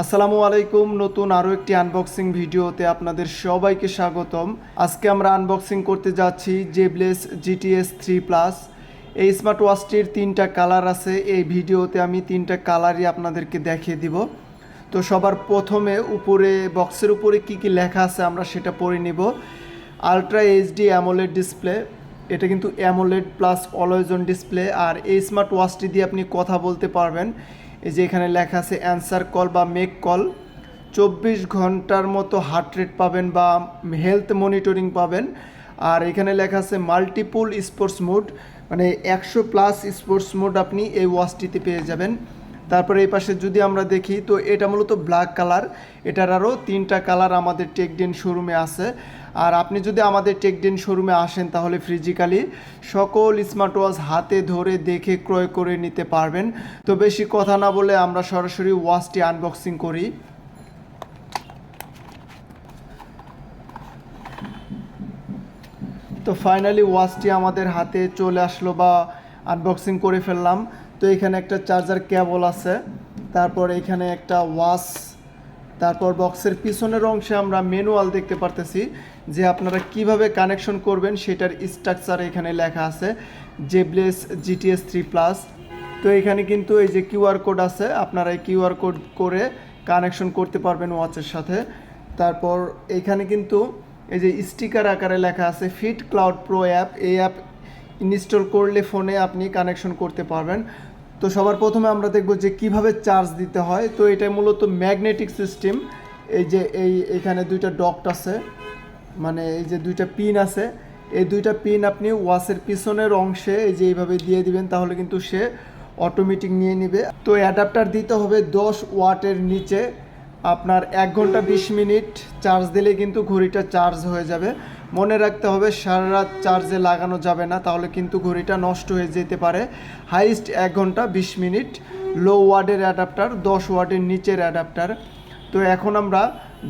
আসসালামু আলাইকুম, নতুন আরও একটি আনবক্সিং ভিডিওতে আপনাদের সবাইকে স্বাগতম। আজকে আমরা আনবক্সিং করতে যাচ্ছি জেবলেস জিটিএস থ্রি প্লাস এই স্মার্ট ওয়াচটির তিনটা কালার আছে। এই ভিডিওতে আমি তিনটা কালারই আপনাদেরকে দেখিয়ে দিব। তো সবার প্রথমে উপরে বক্সের উপরে কি কি লেখা আছে আমরা সেটা পড়ে নিব। আলট্রা এইচডি অ্যামোলেড ডিসপ্লে এটা কিন্তু AMOLED plus always on display আর এই স্মার্ট ওয়াচটি দিয়ে আপনি কথা বলতে পারবেন। এই যে এখানে লেখা আছে অ্যান্সার কল বা মেক কল চব্বিশ ঘণ্টার মতো হার্ট রেট পাবেন বা হেলথ মনিটরিং পাবেন। আর এখানে লেখা আছে মাল্টিপুল স্পোর্টস মোড মানে একশো প্লাস স্পোর্টস মোড আপনি এই ওয়াচটিতে পেয়ে যাবেন। তারপরে এই পাশে যদি আমরা দেখি, তো এটা মূলত ব্ল্যাক কালার এটার আরও তিনটা কালার আমাদের টেকডেন শোরুমে আছে। আর আপনি যদি আমাদের টেকডেন শোরুমে আসেন, তাহলে ফিজিক্যালি সকল স্মার্ট ওয়াচ হাতে ধরে দেখে ক্রয় করে নিতে পারবেন। তো বেশি কথা না বলে আমরা সরাসরি ওয়াচটি আনবক্সিং করি। তো ফাইনালি ওয়াচটি আমাদের হাতে চলে আসলো বা আনবক্সিং করে ফেললাম। তো এখানে একটা চার্জার কেবল আছে। তারপর এখানে একটা ওয়াচ তারপর বক্সের পিছনের অংশে আমরা ম্যানুয়াল দেখতে পারতেছি যে আপনারা কীভাবে কানেকশন করবেন সেটার স্ট্রাকচার এখানে লেখা আছে জেবলেস জিটিএস থ্রি প্লাস তো এখানে কিন্তু এই যে কিউআর কোড আছে, আপনারা এই কিউআর কোড করে কানেকশন করতে পারবেন ওয়াচের সাথে। তারপর এখানে কিন্তু এই যে স্টিকার আকারে লেখা আছে ফিট ক্লাউড প্রো অ্যাপ এই অ্যাপ ইনস্টল করলে ফোনে আপনি কানেকশন করতে পারবেন। তো সবার প্রথমে আমরা দেখব যে কীভাবে চার্জ দিতে হয়। তো এটা মূলত ম্যাগনেটিক সিস্টেম এই যে এই এখানে দুইটা ডক্ট আছে মানে এই যে দুইটা পিন আছে, এই দুইটা পিন আপনি ওয়াশের পিছনের অংশে এই যে এইভাবে দিয়ে দিবেন, তাহলে কিন্তু সে অটোমেটিক নিয়ে নিবে। তো অ্যাডাপ্টার দিতে হবে দশ ওয়াটের নিচে। আপনার এক ঘণ্টা বিশ মিনিট চার্জ দিলে কিন্তু ঘড়িটা চার্জ হয়ে যাবে। মনে রাখতে হবে, সারা রাত চার্জে লাগানো যাবে না, তাহলে কিন্তু ঘড়িটা নষ্ট হয়ে যেতে পারে। হাইস্ট এক ঘণ্টা বিশ মিনিট লো ওয়ার্ডের অ্যাডাপ্টার দশ ওয়ার্ডের নিচের অ্যাডাপ্টার তো এখন আমরা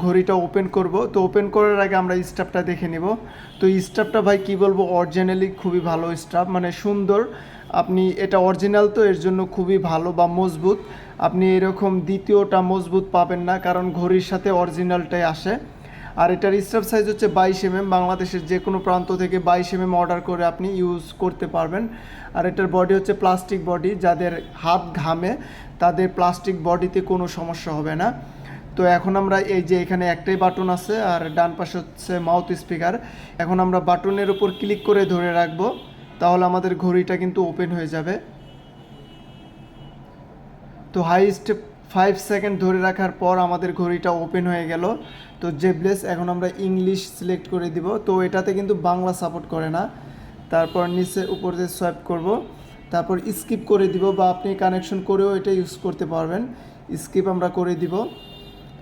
ঘড়িটা ওপেন করব। তো ওপেন করার আগে আমরা স্টাফটা দেখে নিব। তো স্টাফটা ভাই কি বলব অরিজিনালি খুবই ভালো স্টাফ মানে সুন্দর। আপনি এটা অরিজিনাল তো, এর জন্য খুবই ভালো বা মজবুত। আপনি এরকম দ্বিতীয়টা মজবুত পাবেন না, কারণ ঘড়ির সাথে অরিজিনালটাই আসে। আর এটার স্টাফ সাইজ হচ্ছে বাইশ এমএম বাংলাদেশের যে কোনো প্রান্ত থেকে বাইশ এমএম অর্ডার করে আপনি ইউজ করতে পারবেন। আর এটার বডি হচ্ছে প্লাস্টিক বডি যাদের হাত ঘামে, তাদের প্লাস্টিক বডিতে কোনো সমস্যা হবে না। তো এখন আমরা এই যে এখানে একটাই বাটন আছে, আর ডান পাশে হচ্ছে মাউথ স্পিকার এখন আমরা বাটনের উপর ক্লিক করে ধরে রাখব। তাহলে আমাদের ঘড়িটা কিন্তু ওপেন হয়ে যাবে। তো হাইস্ট ফাইভ সেকেন্ড ধরে রাখার পর আমাদের ঘড়িটা ওপেন হয়ে গেল। তো জেবলেস এখন আমরা ইংলিশ সিলেক্ট করে দিব। তো এটাতে কিন্তু বাংলা সাপোর্ট করে না। তারপর নিচে উপর দিয়ে সোয়াইপ করব। তারপর স্কিপ করে দিব বা আপনি কানেকশন করেও এটা ইউজ করতে পারবেন। স্কিপ আমরা করে দিব।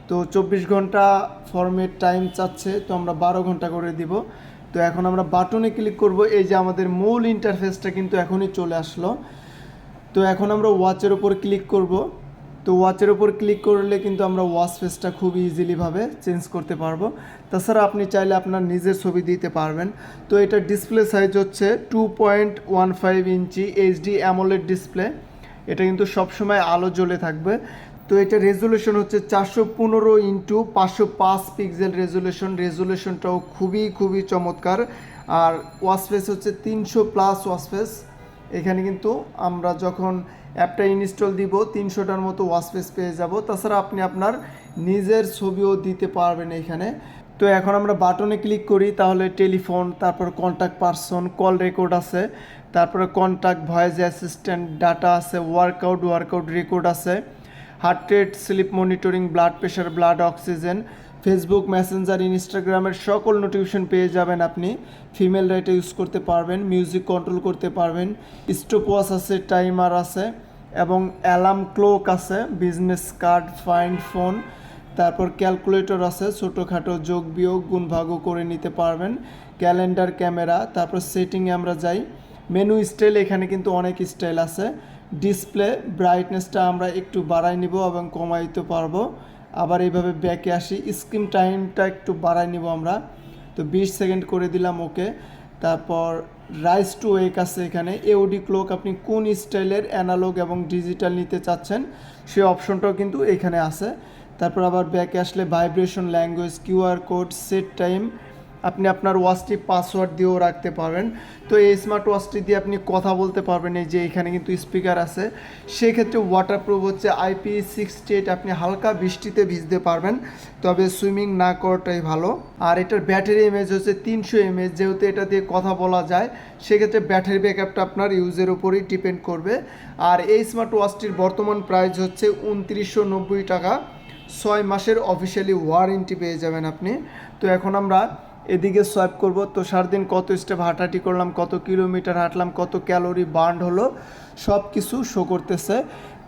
তো চব্বিশ ঘণ্টা ফর্মের টাইম চাচ্ছে। তো আমরা বারো ঘণ্টা করে দিব। তো এখন আমরা বাটনে ক্লিক করব, এই যে আমাদের মূল ইন্টারফেসটা কিন্তু এখনই চলে আসলো। তো এখন আমরা ওয়াচের ওপর ক্লিক করব। তো ওয়াচের ওপর ক্লিক করলে কিন্তু আমরা ওয়াচ ফেসটা খুব ইজিলিভাবে চেঞ্জ করতে পারব। তাছাড়া আপনি চাইলে আপনার নিজের ছবি দিতে পারবেন। তো এটা ডিসপ্লে সাইজ হচ্ছে two point one five inch HD AMOLED display এটা কিন্তু সবসময় আলো জ্বলে থাকবে। তো এটা রেজুলেশন হচ্ছে চারশো পনেরো ইন্টু পাঁচশো পাঁচ পিক্সেল রেজুলেশন রেজুলেশনটাও খুবই খুবই চমৎকার। আর ওয়াসফেস হচ্ছে তিনশো প্লাস ওয়াসফেস এখানে কিন্তু আমরা যখন অ্যাপটা ইনস্টল দিব, তিনশোটার মতো ওয়াসফেস পেয়ে যাব। তাছাড়া আপনি আপনার নিজের ছবিও দিতে পারবেন এখানে। তো এখন আমরা বাটনে ক্লিক করি, তাহলে টেলিফোন তারপর কন্ট্যাক্ট পারসন কল রেকর্ড আছে। তারপরে কন্ট্যাক্ট ভয়েস অ্যাসিস্ট্যান্ট ডাটা আছে ওয়ার্কআউট ওয়ার্কআউট রেকর্ড আছে। Heart rate, sleep monitoring, blood pressure, blood oxygen, Facebook Messenger, ইনস্টাগ্রামের সকল নোটিফিকেশন পেয়ে যাবেন আপনি। ফিমেল রাইটে ইউজ করতে পারবেন, মিউজিক কন্ট্রোল করতে পারবেন, স্টপ ওয়াচ আছে, টাইমার আছে এবং অ্যালার্ম ক্লোক আছে, বিজনেস কার্ড, ফাইন্ড ফোন, তারপর ক্যালকুলেটর আছে, ছোটোখাটো যোগ বিয়োগ গুণ ভাগও করে নিতে পারবেন, ক্যালেন্ডার, ক্যামেরা, তারপর সেটিংয়ে আমরা যাই। মেনু স্টাইল এখানে কিন্তু অনেক স্টাইল আছে। ডিসপ্লে ব্রাইটনেসটা আমরা একটু বাড়াই নিব এবং কমাইতে পারব। আবার এইভাবে ব্যাকে আসি স্ক্রিন টাইমটা একটু বাড়াই নিব আমরা। তো বিশ সেকেন্ড করে দিলাম ওকে তারপর রাইস টু ওয়েক আছে এখানে। এওডি ক্লোক আপনি কোন স্টাইলের অ্যানালগ এবং ডিজিটাল নিতে চাচ্ছেন সেই অপশনটাও কিন্তু এখানে আছে। তারপর আবার ব্যাকে আসলে vibration language QR code set time আপনি আপনার ওয়াচটি পাসওয়ার্ড দিয়েও রাখতে পারবেন। তো এই স্মার্ট ওয়াচটি দিয়ে আপনি কথা বলতে পারবেন, এই যে এখানে কিন্তু স্পিকার আছে। সেক্ষেত্রে ওয়াটারপ্রুফ হচ্ছে আইপি সিক্সটি এইট আপনি হালকা বৃষ্টিতে ভিজতে পারবেন। তবে সুইমিং না করাটাই ভালো। আর এটার ব্যাটারি এমএজ হচ্ছে তিনশো এমএজ যেহেতু এটা দিয়ে কথা বলা যায়, সেক্ষেত্রে ব্যাটারি ব্যাকআপটা আপনার ইউজের উপরেই ডিপেন্ড করবে। আর এই স্মার্ট ওয়াচটির বর্তমান প্রাইস হচ্ছে উনত্রিশশো নব্বই টাকা। ছয় মাসের অফিসিয়ালি ওয়ারেন্টি পেয়ে যাবেন আপনি। তো এখন আমরা এদিকে সোয়াইপ করব। তো সারাদিন কত স্টেপ হাঁটাহাঁটি করলাম, কত কিলোমিটার হাঁটলাম, কত ক্যালোরি বার্ন হলো সব কিছু শো করতেছে।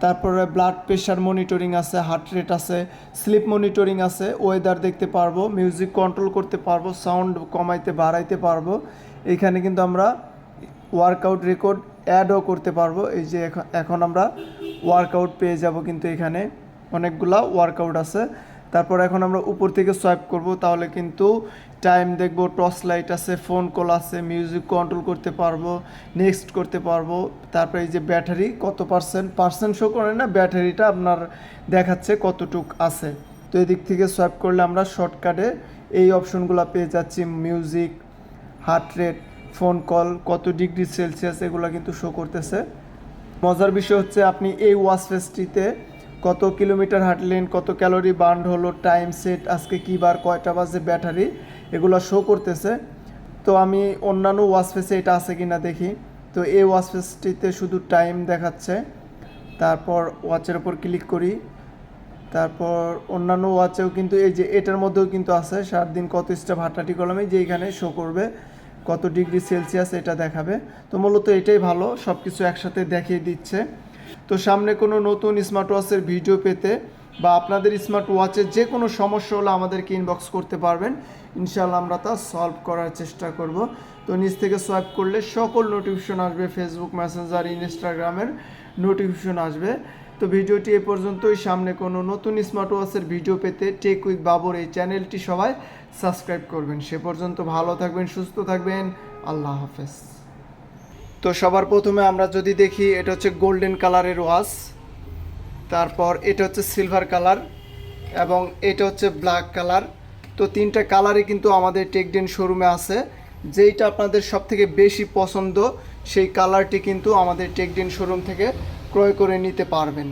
তারপরে ব্লাড প্রেশার মনিটরিং আছে হার্ট রেট আছে স্লিপ মনিটরিং আছে ওয়েদার দেখতে পারব মিউজিক কন্ট্রোল করতে পারব সাউন্ড কমাইতে, বাড়াইতে পারব। এখানে কিন্তু আমরা ওয়ার্কআউট রেকর্ড অ্যাডও করতে পারব। এই যে এখন আমরা ওয়ার্কআউট পেয়ে যাব কিন্তু এখানে। অনেকগুলা ওয়ার্কআউট আছে। তারপর এখন আমরা উপর থেকে সোয়াইপ করব, তাহলে কিন্তু টাইম দেখব টর্চ লাইট আছে ফোন কল আছে মিউজিক কন্ট্রোল করতে পারব নেক্সট করতে পারব, তারপরে এই যে ব্যাটারি কত পার্সেন্ট পার্সেন্ট শো করে না ব্যাটারিটা আপনার দেখাচ্ছে কতটুক আছে। তো এদিক থেকে সোয়াইপ করলে আমরা শর্টকাটে এই অপশনগুলো পেয়ে যাচ্ছি music heart rate phone call কত ডিগ্রি সেলসিয়াস এগুলো কিন্তু শো করতেছে। মজার বিষয় হচ্ছে আপনি এই ওয়াচ ফেসটিতে কত কিলোমিটার হাঁটলেন, কত ক্যালোরি বার্ন হলো, টাইম সেট, আজকে কী বার, কয়টা বাজে ব্যাটারি, এগুলো শো করতেছে। তো আমি অন্যান্য ওয়াচ ফেসে এটা আছে কি না দেখি। তো এই ওয়াচ ফেসটিতে শুধু টাইম দেখাচ্ছে। তারপর ওয়াচের ওপর ক্লিক করি। তারপর অন্যান্য ওয়াচেও কিন্তু এই যে এটার মধ্যেও কিন্তু আছে। সাত দিন কত স্টেপ হাঁটাহাঁটি করলাম, এই যে এখানে শো করবে। কত ডিগ্রি সেলসিয়াস এটা দেখাবে। তো মূলত এটাই ভালো সব কিছু একসাথে দেখিয়ে দিচ্ছে। তো সামনে কোনো নতুন স্মার্ট ওয়াচের ভিডিও পেতে বা আপনাদের স্মার্ট ওয়াচের যে কোনো সমস্যা হলে আমাদেরকে ইনবক্স করতে পারবেন। ইনশাল্লাহ আমরা তা সলভ করার চেষ্টা করব। তো নিচ থেকে সোয়াইপ করলে সকল নোটিফিকেশন আসবে। ফেসবুক মেসেঞ্জার ইনস্টাগ্রামের নোটিফিকেশন আসবে। তো ভিডিওটি এ পর্যন্তই। সামনে কোনো নতুন স্মার্ট ওয়াচের ভিডিও পেতে টেক উইথ বাবর এই চ্যানেলটি সবাই সাবস্ক্রাইব করবেন। সে পর্যন্ত ভালো থাকবেন, সুস্থ থাকবেন। আল্লাহ হাফেজ। তো সবার প্রথমে আমরা যদি দেখি, এটা হচ্ছে গোল্ডেন কালারের ওয়াশ তারপর এটা হচ্ছে সিলভার কালার এবং এটা হচ্ছে ব্ল্যাক কালার। তো তিনটা কালারই কিন্তু আমাদের টেকডেন শোরুমে আছে। যেইটা আপনাদের সব থেকে বেশি পছন্দ, সেই কালারটি কিন্তু আমাদের টেকডেন শোরুম থেকে ক্রয় করে নিতে পারবেন।